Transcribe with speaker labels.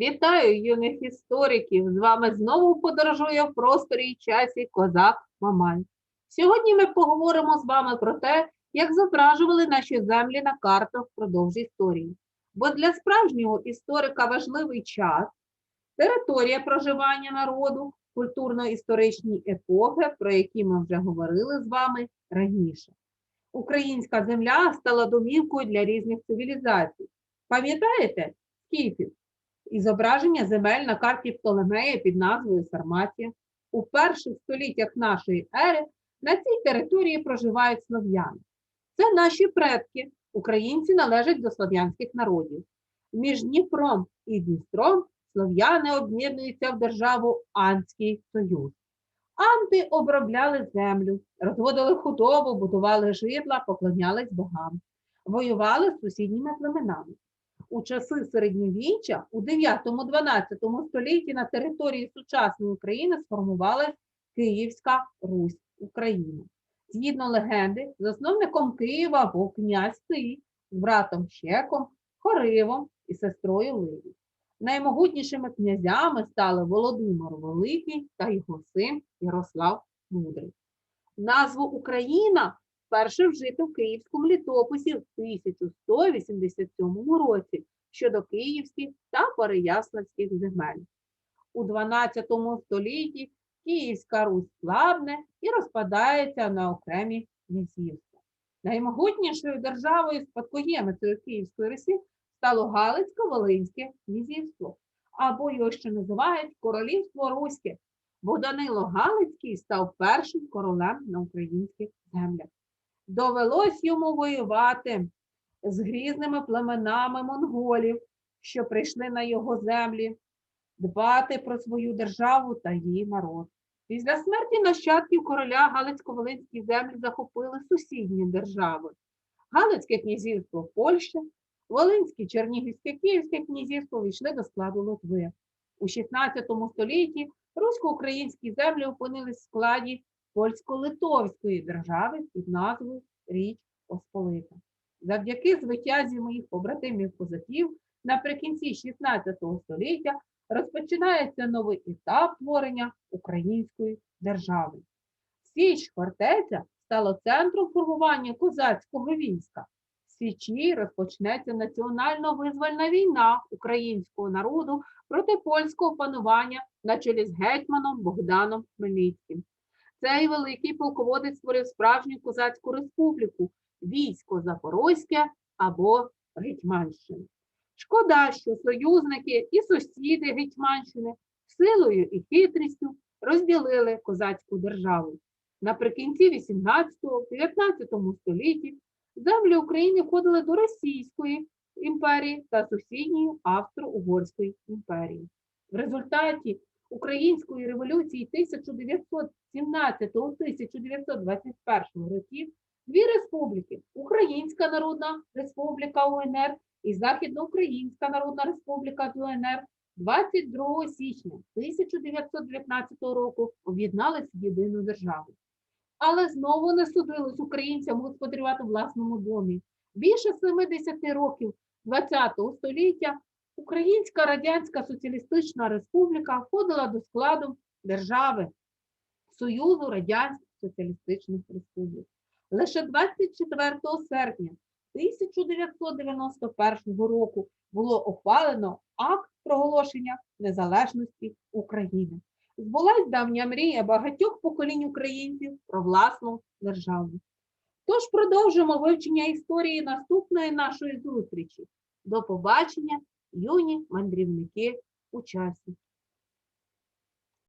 Speaker 1: Вітаю юних істориків! З вами знову подорожує в просторі і часі козак Мамай. Сьогодні ми поговоримо з вами про те, як зображували наші землі на картах впродовж історії. Бо для справжнього історика важливий час, територія проживання народу, культурно-історичні епохи, про які ми вже говорили з вами раніше. Українська земля стала домівкою для різних цивілізацій. Пам'ятаєте скіфів? І зображення земель на карті Птолемея під назвою Сарматія. У перших століттях нашої ери на цій території проживають слов'яни. Це наші предки, українці належать до слов'янських народів. Між Дніпром і Дністром слов'яни об'єднуються в державу Анський Союз. Анти обробляли землю, розводили худобу, будували житла, поклонялись богам, воювали з сусідніми племенами у часи середньовіччя у 9-12 столітті на території сучасної України сформувалась Київська Русь України. Згідно легенди, засновником Києва був князь Сий з братом Щеком, Хоривом і сестрою Ливі. Наймогутнішими князями стали Володимир Великий та його син Ярослав Мудрий. Назву Україна вперше вжито в Київському літописі в 1187 році щодо київських та переяславських земель. У 12 столітті Київська Русь слабне і розпадається на окремі князівства. Наймогутнішою державою спадкоємицею Київської Русі стало Галицько-Волинське князівство, або його ще називають Королівство Руське, бо Данило Галицький став першим королем на українських землях довелось йому воювати з грізними племенами монголів, що прийшли на його землі, дбати про свою державу та її народ. Після смерті нащадків короля Галицько-Волинські землі захопили сусідні держави. Галицьке князівство Польща, Волинське, Чернігівське, Київське князівство війшли до складу Литви. У 16 столітті русько-українські землі опинились в складі польсько-литовської держави під назвою Річ Посполита. Завдяки звитязі моїх побратимів козаків наприкінці 16 століття розпочинається новий етап творення української держави. Січ фортеця стала центром формування козацького війська. В Січі розпочнеться національно-визвольна війна українського народу проти польського панування на чолі з гетьманом Богданом Хмельницьким. Цей великий полководець створив справжню козацьку республіку, військо Запорозьке або Гетьманщини. Шкода, що союзники і сусіди Гетьманщини силою і хитрістю розділили козацьку державу. Наприкінці 18-19 столітті землі України входили до Російської імперії та сусідньої Австро-Угорської імперії. В результаті Української революції 1917-1921 років дві республіки Українська Народна Республіка УНР і Західноукраїнська Народна Республіка УНР 22 січня 1919 року об'єдналися в єдину державу. Але знову не судилось українцям господарювати власному домі. Більше 70 років ХХ століття Українська Радянська Соціалістична Республіка входила до складу держави Союзу Радянських Соціалістичних Республік. Лише 24 серпня 1991 року було ухвалено акт проголошення незалежності України. Збулась давня мрія багатьох поколінь українців про власну державу. Тож продовжимо вивчення історії наступної нашої зустрічі. До побачення! Юні мандрівники у часі.